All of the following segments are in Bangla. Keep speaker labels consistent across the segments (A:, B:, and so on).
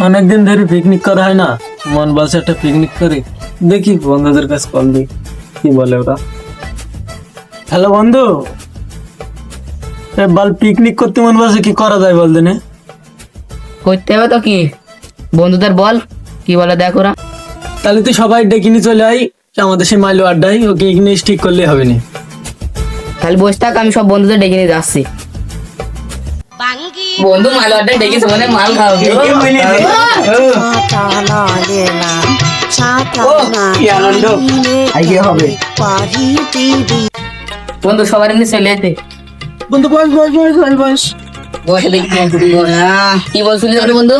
A: অনেকদিন ধরে পিকনিক করা হয় না। মন বলছে একটা পিকনিক করি। দেখি বন্ধুদের কাছে কল দিই। কি বলে ওরা? হ্যালো বন্ধু। বল পিকনিক করতে মন বলছে কি করা যায় বল দিনে?
B: করতে হবে তো কি? বন্ধুদের বল কি বলে দেখ ওরা।
A: তাহলে তুই সবাই ডেকে নিয়ে চলে আই আমাদের সেই মাইলো আড্ডাই ওকে এখানে ঠিক করলে হবে না।
B: তাহলে বসে থাক আমি সব বন্ধুদের ডেকে নিয়ে যাচ্ছি। বন্ধু মাল আড্ডা ডেকেছে মানে মাল খাও বন্ধু সবার এমনি চলে যেতে।
A: বন্ধু বস বস বস বস বস।
B: বসে দেখি কি বলছিলি তাহলে বন্ধু?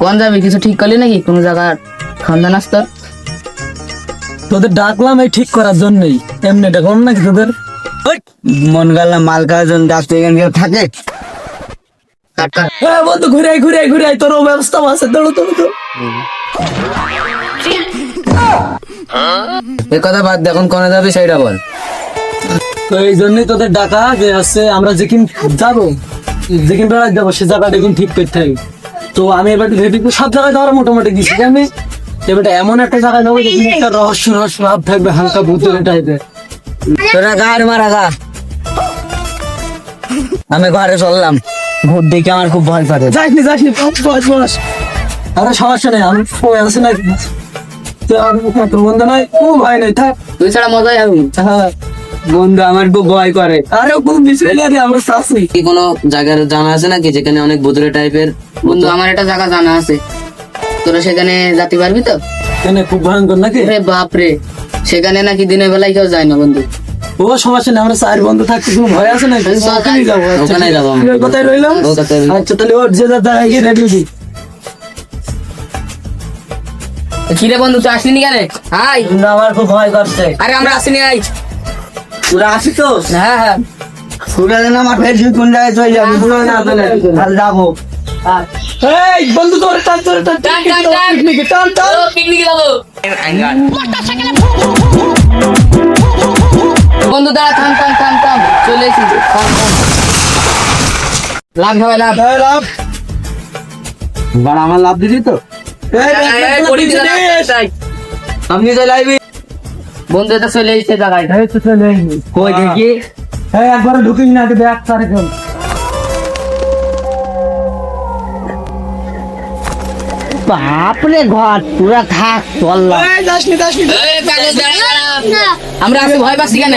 B: কোন যাবি? কিছু ঠিক করলি নাকি? কোনো জায়গার সন্ধান আসতো
A: তোদের ডাকলাম এই ঠিক করার জন্যই। এমনি ডাকলাম নাকি তোদের
C: মন গেল মাল খাওয়ার জন্য ডাকতে এখানে থাকে।
A: হ্যাঁ বন্ধু ঘুরে আয়, ঘুরে আয়, ঘুরে আয়, তোরও ব্যবস্থা আছে দৌড়ো দৌড়ো দৌড়ো।
C: এই কথা বাদ দে, এখন কোনে যাবি সেইটা বল।
A: তো এই জন্যই তোদের ডাকা যে হচ্ছে আমরা যেদিন যাব বেড়াতে যাব সে জায়গাটা এখন ঠিক করতে হবে। তো আমি এবার ভেবে সব জায়গায় ধরো মোটামুটি আমি এবার এমন একটা জায়গায় যাব যেখানে একটা রহস্য রহস্য ভাব থাকবে হালকা ভূতের টাইপের
C: তোরা মারা গা। আমি ঘরে চললাম। ভূত দেখে আমার খুব ভয় করে।
A: যাইনি যাইনি বস বস বস। আরে সমস্যা নেই আমি আছে না বন্ধু নাই থাক।
B: তুই ছাড়া মজাই হবে
A: হ্যাঁ
C: বন্ধু আমার খুব ভয় করে।
A: আরে খুব আমরা
C: কি কোনো জায়গার জানা আছে নাকি? যেখানে অনেক ভূতুরে টাইপের
B: বন্ধু আমার একটা জায়গা জানা আছে। তোরা সেখানে যেতে পারবি তো?
A: কেন খুব ভয়ঙ্কর নাকি?
B: রে বাপ রে সেখানে নাকি দিনের বেলায় কেউ যায় না বন্ধু।
A: ও সমস্যা নেই আমরা চার বন্ধু থাকতে কোনো ভয় আছে না ওখানেই যাব আচ্ছা,
C: ওখানেই
A: কোথায় রইলাম। আচ্ছা তাহলে ওর যে জায়গায় গিয়ে রেডি দি
B: কিরে বন্ধু তুই আসলি নি কেন হাই
A: আমার খুব ভয় করছে
B: আরে আমরা আসিনি আই
C: তোরা আসিস তো
B: হ্যাঁ হ্যাঁ
C: তোরা যেন আমার ফের কোন জায়গায় চলে যাবি না তাহলে যাব
A: এই বন্ধু তোর টান তোর টান
B: টান, টান, টান।
A: পিকনিকে টান টান
B: পিকনিকে যাব বন্ধু দাঁড়া থাম থাম থাম থাম। চলে এসেছি। থাম থাম। লাভ হবে লাভ।
A: এই লাভ।
C: আমার লাভ তো? আইবি
B: বন্ধু এটা চলে এসেছে জায়গায়।
A: তো চলে
C: কই দেখি।
A: একবার ঢুকিস না আগে দেখ তারে
C: বাপরে ঘর পুরা থাক চললাম।
B: আমরা আসি ভয় পাচ্ছি কেন?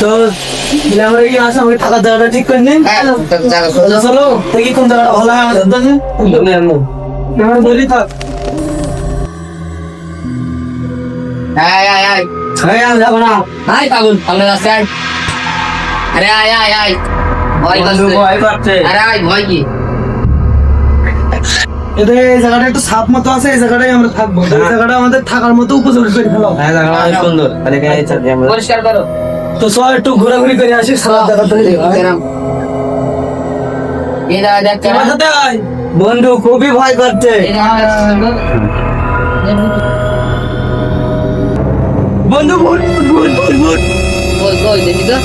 A: তো আমরা কি আসা আমি থাকার জায়গাটা ঠিক করে নিন।
B: হ্যাঁ,
A: চলো চলো। দেখি কোন জায়গাটা ভালো হয় আমাদের। জন্য আমরা ধরি থাক।
B: আয়, আয়, আয়।
A: এই আমি যাব না।
B: আয়, পাগল, পাগলের রাস্তায় আয়। আরে আয় আয় আয় ভয়
A: বন্ধু
B: করছে।
A: ভয় করছে
B: আরে আয় ভয় কি?
A: এদের এই জায়গাটা একটু সাপ মতো আছে এই জায়গাটাই আমরা থাকব। এই জায়গাটা আমাদের থাকার মতো উপযোগী করে ফেলো।
C: হ্যাঁ জায়গাটা অনেক সুন্দর। তাহলে এখানে থাকি আমরা
B: পরিষ্কার করো।
A: তো চল একটু ঘোরাঘুরি করে আসি সারা।
B: এই দেখ
C: বন্ধু খুবই ভয় করছে।
A: বন্ধু ভূত ভূত ভূত ভূত
B: কই, কই, দেখি তো।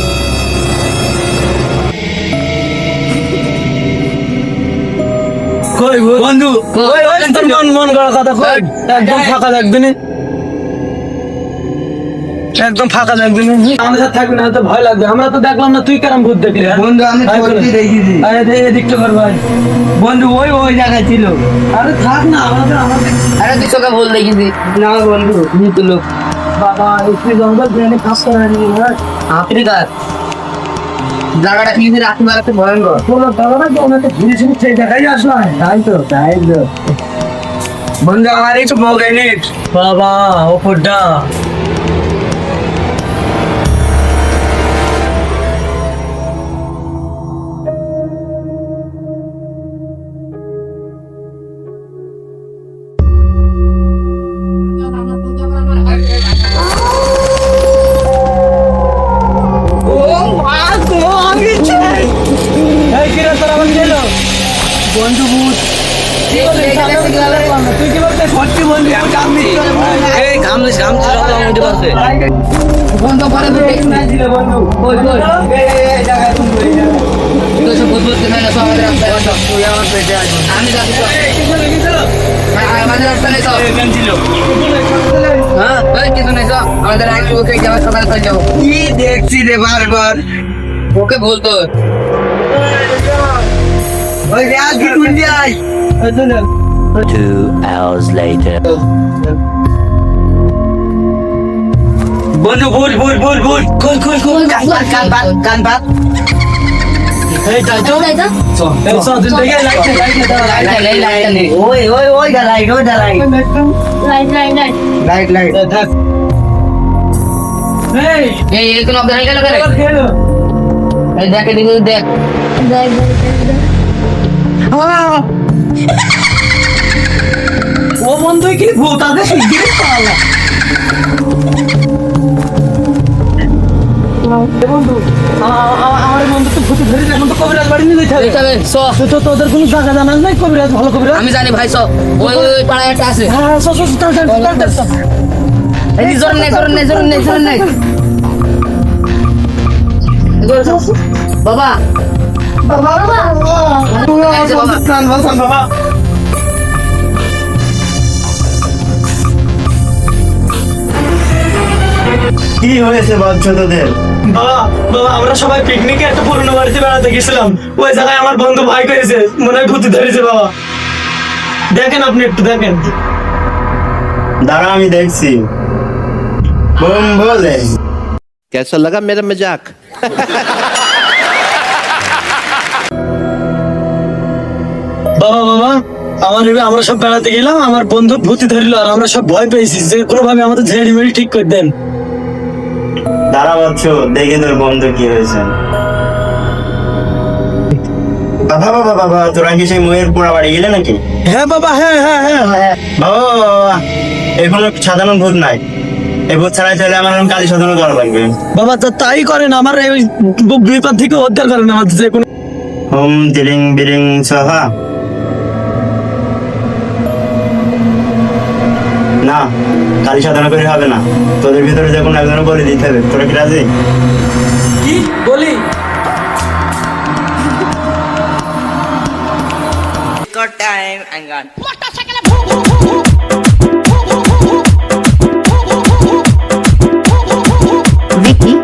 A: কই বন্ধু
B: কই,
A: ওই ওই মন মন করা কথা কই? একদম ফাঁকা থাকবি একদম ফাঁকা থাকবি আমাদের সাথে থাকবি না তো ভয় লাগবে। আমরা তো দেখলাম না তুই কেরম ভূত দেখলি হ্যাঁ?
C: বন্ধু আমি সত্যি দেখেছি
A: আরে এদিকটা কর ভাই
C: বন্ধু ওই ওই জায়গায় ছিল।
A: আরে থাক না আমাদের আমাদের
B: আরে তুই চোখে ভুল দেখিস
C: না বন্ধু মৃত লোক।
A: বাবা একটু জঙ্গল ট্রেনে কাজ করা নিয়ে
B: আফ্রিকার জায়গাটা কিন্তু রাখতে পারতে ভয়ঙ্কর।
A: কোনো দাদা তো ওনাকে ঘুরে ঘুরে সেই জায়গায় আসলাম। তাই তো তাই তো।
C: বন্ধু আমার একটু মগেনিট
A: বাবা ওপরটা
C: সব
B: আমাদের হ্যাঁ, রাস্তা নেই হ্যাঁ কিছু নেই তো আমাদের আগে ওকে যাওয়ার সকালে চলে যাব।
C: কি দেখছি রে বারবার?
B: ওকে বলতো
D: Two hours later.
A: বন্ধু ভুল ভুল ভুল ভুল কই কই কই
C: কান পাত কান পাত কান পাত
A: এই তাই তো এই সব দিন থেকে লাইট লাইট
B: লাইটটা নেই লাইটটা নেই
C: ওই ওই ওই দা লাইট ওই দা লাইট লাইট লাইট
A: থাক এই
B: এই এই কোন অবদান গেল কেন
A: খেলো
B: এই দেখ এদিকে দেখ
A: ও বন্ধু কি ভূত? আছে শিগগিরই পালা। এ বন্ধু আ- আ- আমার বন্ধু তো ভূতে ধরে এখন তো কবিরাজ বাড়ি নিয়ে যেতে হবে।
B: দেখতে হবে চ।
A: তো তো তোদের কোনো জায়গা জানাস নাই কবিরাজ ভালো কবিরাজ?
B: আমি জানি ভাই চ। ওই ওই ওই পাড়ায় একটা আছে।
A: হ্যাঁ সব সব চল চল চল চল চল
B: এই জোর নেই জোর নেই জোর নেই জোর নেই জোর জোর। বাবা এই যে বাবা
A: প্রাণ বাঁচান বাবা
E: কি হয়েছে বাচ্চা তোদের
A: বাবা বাবা আমরা সবাই পিকনিকে একটা পুরনো বাড়িতে বেড়াতে গেছিলাম ওই জায়গায় আমার বন্ধু ভাই করেছে মনে হয় ভূতি ধরেছে বাবা দেখেন আপনি একটু দেখেন
E: দাঁড়া আমি দেখছি বোম বলে
D: कैसा लगा मेरा मजाक
A: আমার এবার আমরা সব বেড়াতে গেলাম আমার বন্ধু ভূতি ধরিল আর আমরা সব ভয় পেয়েছি যে কোনো ভাবে আমাদের ঝেড়ি মেড়ি ঠিক করে দেন।
E: দাঁড়া বাচ্চ দেখে তোর বন্ধু কি হয়েছে। বাবা বাবা বাবা তোরা কি সেই ময়ের পোড়া বাড়ি গেলে নাকি?
A: হ্যাঁ বাবা হ্যাঁ হ্যাঁ হ্যাঁ
E: বাবা বাবা সাধারণ ভূত নাই। ভূত ছাড়াই চলে আমার কালী সাধনা করা লাগবে।
A: বাবা তা তাই করেন আমার এই বিপদ থেকে উদ্ধার করেন আমার যে কোনো
E: হোম বিরিং সহা না কালি সাধনা করে হবে না। তোদের ভিতরে যে কোনো একজনে বলে দিতে হবে। তোরা কি রাজি?
A: কি? বলি।
F: Vicky?